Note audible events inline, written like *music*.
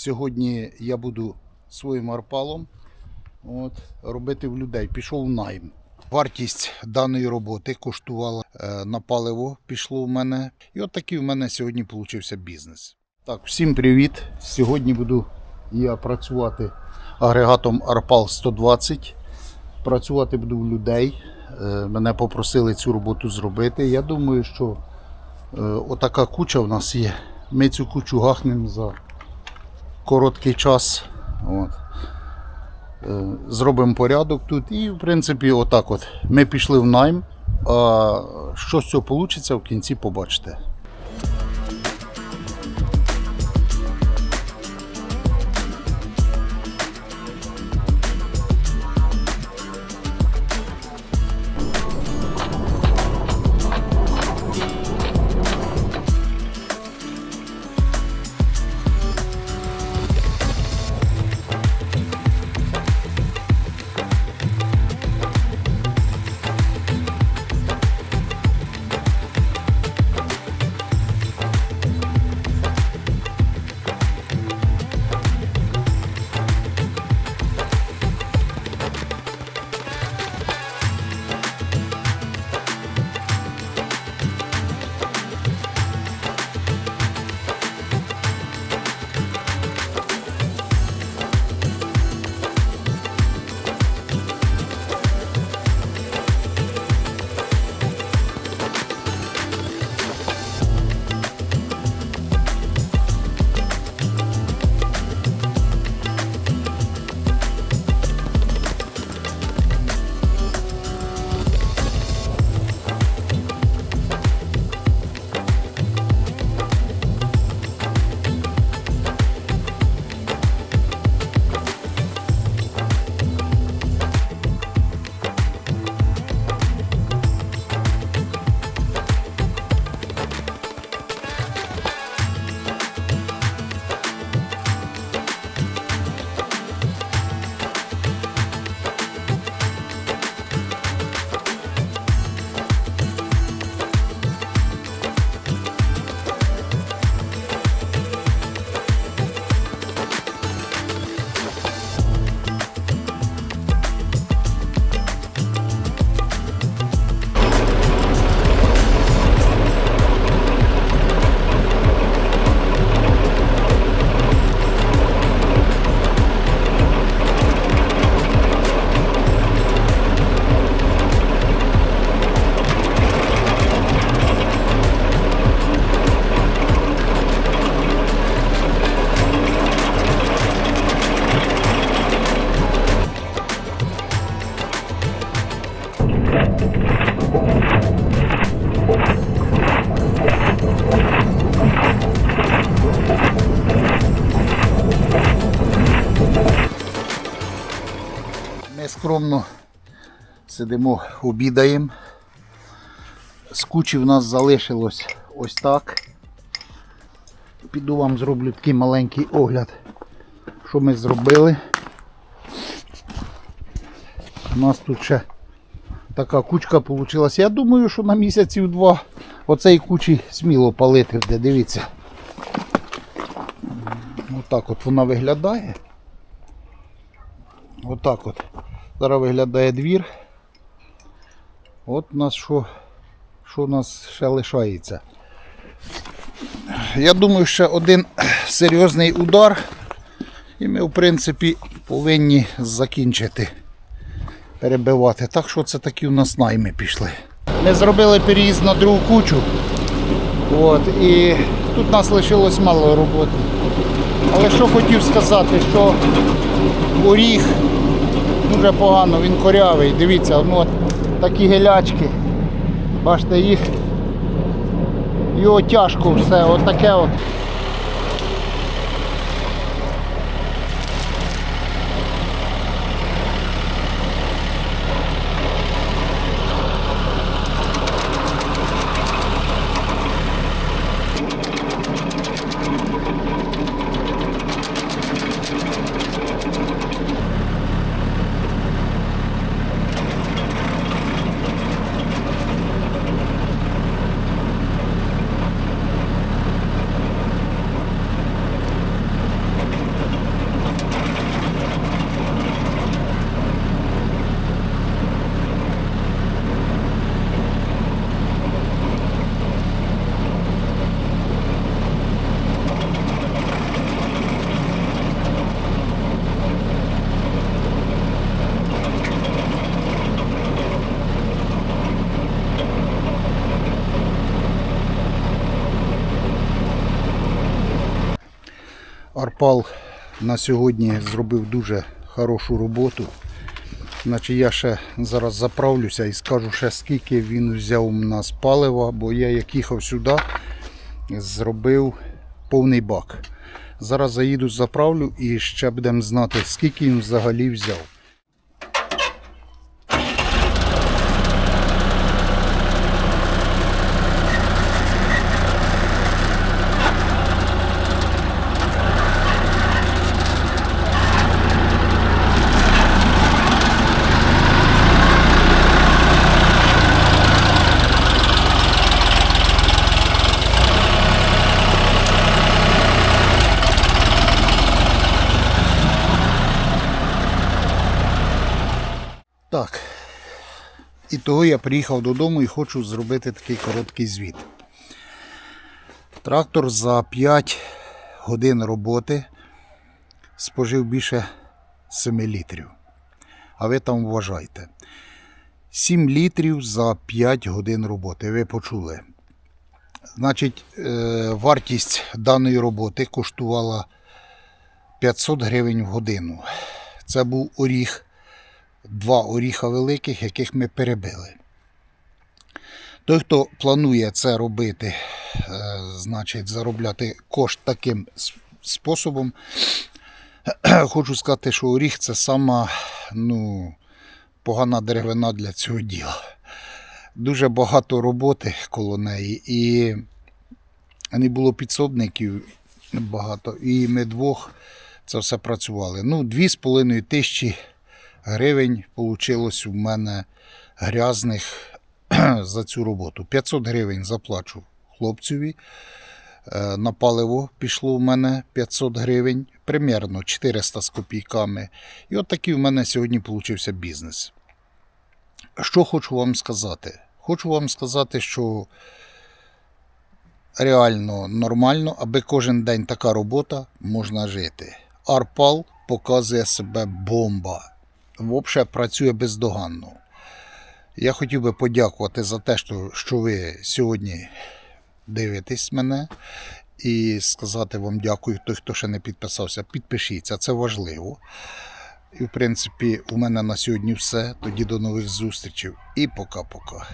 Сьогодні я буду своїм арпалом от, робити в людей. Пішов в найм. Вартість даної роботи коштувала е, на паливо, пішло в мене. І от такий в мене сьогодні получився бізнес. Так, всім привіт! Сьогодні буду я працювати агрегатом Арпал 120. Працювати буду в людей. Е, Мене попросили цю роботу зробити. Я думаю, що е, отака куча в нас є. Ми цю кучу гахнемо за короткий час. От. Е, Зробимо порядок тут. І, в принципі, отак от. Ми пішли в найм. А що з цього вийде, в кінці побачите. Скромно сидимо, обідаємо. З кучі в нас залишилось ось так. Піду вам зроблю такий маленький огляд, що ми зробили. У нас тут ще така кучка вийшла. Я думаю, що на місяців два оцей кучі сміло палити буде. Дивіться. Отак от вона виглядає. Отак от. Зараз виглядає двір. От у нас що, що у нас ще лишається. Я думаю, ще один серйозний удар. І ми, в принципі, повинні закінчити перебивати. Так що це такі у нас найми пішли. Ми зробили переїзд на другу кучу. От, і тут у нас лишилось мало роботи. Але що хотів сказати, що оріг дуже погано, він корявий. Дивіться, ну от такі гелячки. Бачите, їх його тяжко все, от таке от. Арпал на сьогодні зробив дуже хорошу роботу. Значить, я ще зараз заправлюся і скажу ще скільки він взяв у нас палива, бо я як їхав сюди, зробив повний бак. Зараз заїду, заправлю і ще будемо знати, скільки він взагалі взяв. Так. І того я приїхав додому і хочу зробити такий короткий звіт. Трактор за 5 годин роботи спожив більше 7 літрів. А ви там вважайте. 7 літрів за 5 годин роботи. Ви почули. Значить, е, вартість даної роботи коштувала 500 гривень в годину. Це був оріг два оріха великих, яких ми перебили. Той, хто планує це робити, е, значить заробляти кошт таким способом, *clears throat* хочу сказати, що оріг це сама ну, погана деревина для цього діла. Дуже багато роботи коло неї, і не було підсобників багато, і ми двох це все працювали. Ну, 2,5 тисячі гривень вийшло у мене грязних *clears throat* за цю роботу. 500 гривень заплачу хлопцеві. Е, На паливо пішло в мене 500 гривень, примерно 400 з копійками. І от такий в мене сьогодні вийшов бізнес. Що хочу вам сказати? Хочу вам сказати, що реально нормально, аби кожен день така робота можна жити. Арпал показує себе бомба. Взагалі працює бездоганно. Я хотів би подякувати за те, що, ви сьогодні дивитесь мене. І сказати вам дякую, той, хто ще не підписався, підпишіться, це важливо. І, в принципі, у мене на сьогодні все. Тоді до нових зустрічей і пока-пока.